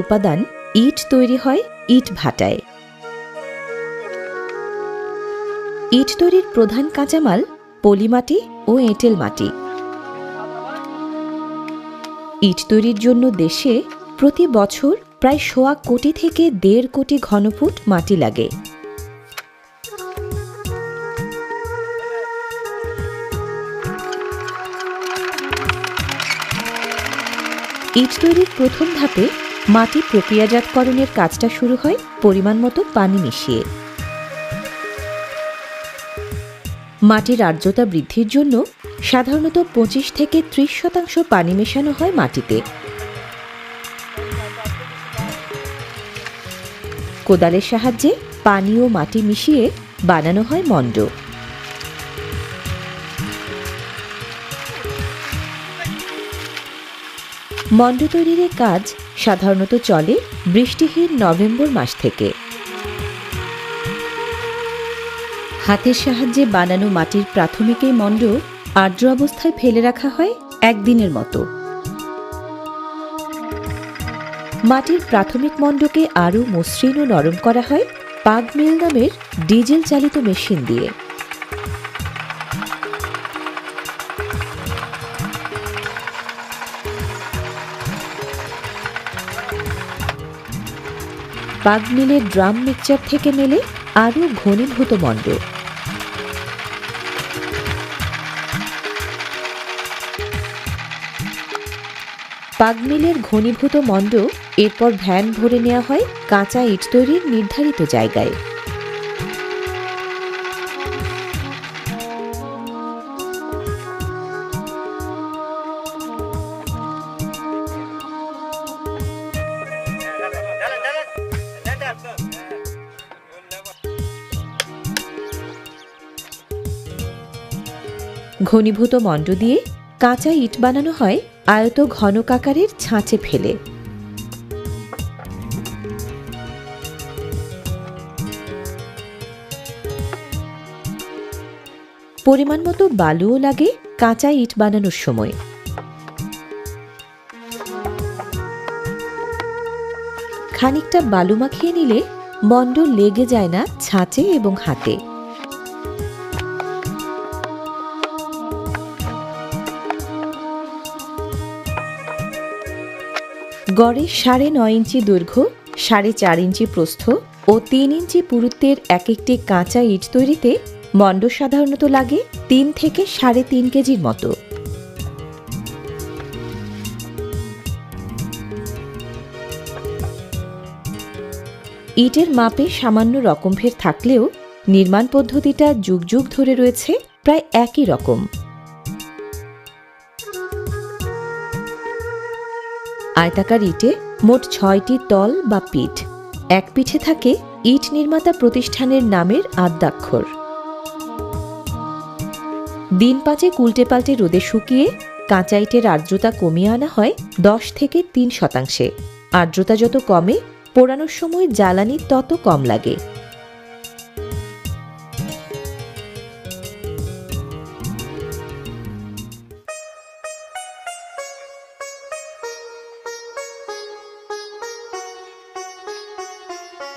উপাদান ইট তৈরি হয়, ইট ভাটায়। ইট তৈরির প্রধান কাঁচামাল পলিমাটি ও এঁটেল মাটি। ইট তৈরির জন্য দেশে প্রতি বছর প্রায় সোয়া কোটি থেকে দেড় কোটি ঘনফুট মাটি লাগে। ইট তৈরির প্রথম ধাপে মাটি প্রক্রিয়াজাতকরণের কাজটা শুরু হয় পরিমাণ মতো পানি মিশিয়ে। মাটির আর্দ্রতা বৃদ্ধির জন্য সাধারণত পঁচিশ থেকে ত্রিশ শতাংশ পানি মেশানো হয় মাটিতে। কোদালের সাহায্যে পানি ও মাটি মিশিয়ে বানানো হয় মণ্ড মণ্ড তৈরির কাজ সাধারণত চলে বৃষ্টিহীন নভেম্বর মাস থেকে। হাতের সাহায্যে বানানো মাটির প্রাথমিক এই মণ্ড আর্দ্র অবস্থায় ফেলে রাখা হয় একদিনের মতো। মাটির প্রাথমিক মণ্ডকে আরও মসৃণ ও নরম করা হয় পাগ মিল নামের ডিজেল চালিত মেশিন দিয়ে। পাগ মিলের ড্রাম মিক্সচার থেকে মেলে আরও ঘনীভূত মণ্ড পাগমিলের ঘনীভূত মণ্ড এরপর ভ্যান ভরে নেওয়া হয় কাঁচা ইট তৈরির নির্ধারিত জায়গায়। ঘনীভূত মণ্ড দিয়ে কাঁচা ইট বানানো হয় আয়ত ঘনকাকারের ছাঁচে ফেলে। পরিমাণ মতো বালুও লাগে কাঁচা ইট বানানোর সময়। খানিকটা বালু মাখিয়ে নিলে মণ্ড লেগে যায় না ছাঁচে এবং হাতে। গড়ে সাড়ে নয় ইঞ্চি দৈর্ঘ্য, সাড়ে চার ইঞ্চি প্রস্থ ও তিন ইঞ্চি পুরুত্বের এক একটি কাঁচা ইট তৈরিতে মণ্ড সাধারণত লাগে তিন থেকে সাড়ে তিন কেজির মতো। ইটের মাপে সামান্য রকমফের থাকলেও নির্মাণ পদ্ধতিটা যুগ যুগ ধরে রয়েছে, প্রায় একই রকম। আয়তাকার ইটে মোট ছয়টি তল বা পিঠ। এক পিঠে থাকে ইট নির্মাতা প্রতিষ্ঠানের নামের আদ্যাক্ষর। দিন পাঁচে উল্টে পাল্টে রোদে শুকিয়ে কাঁচা ইটের আর্দ্রতা কমিয়ে আনা হয় দশ থেকে তিন শতাংশে। আর্দ্রতা যত কমে, পোড়ানোর সময় জ্বালানি তত কম লাগে।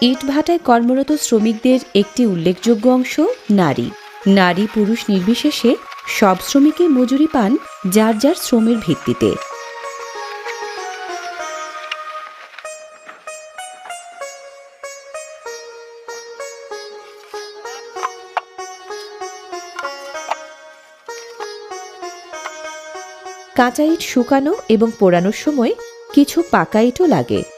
ইট ভাটায় কর্মরত শ্রমিকদের একটি উল্লেখযোগ্য অংশ নারী। নারী পুরুষ নির্বিশেষে সব শ্রমিকই মজুরি পান যার যার শ্রমের ভিত্তিতে। কাঁচা ইট শুকানো এবং পোড়ানোর সময় কিছু পাকা ইটও লাগে।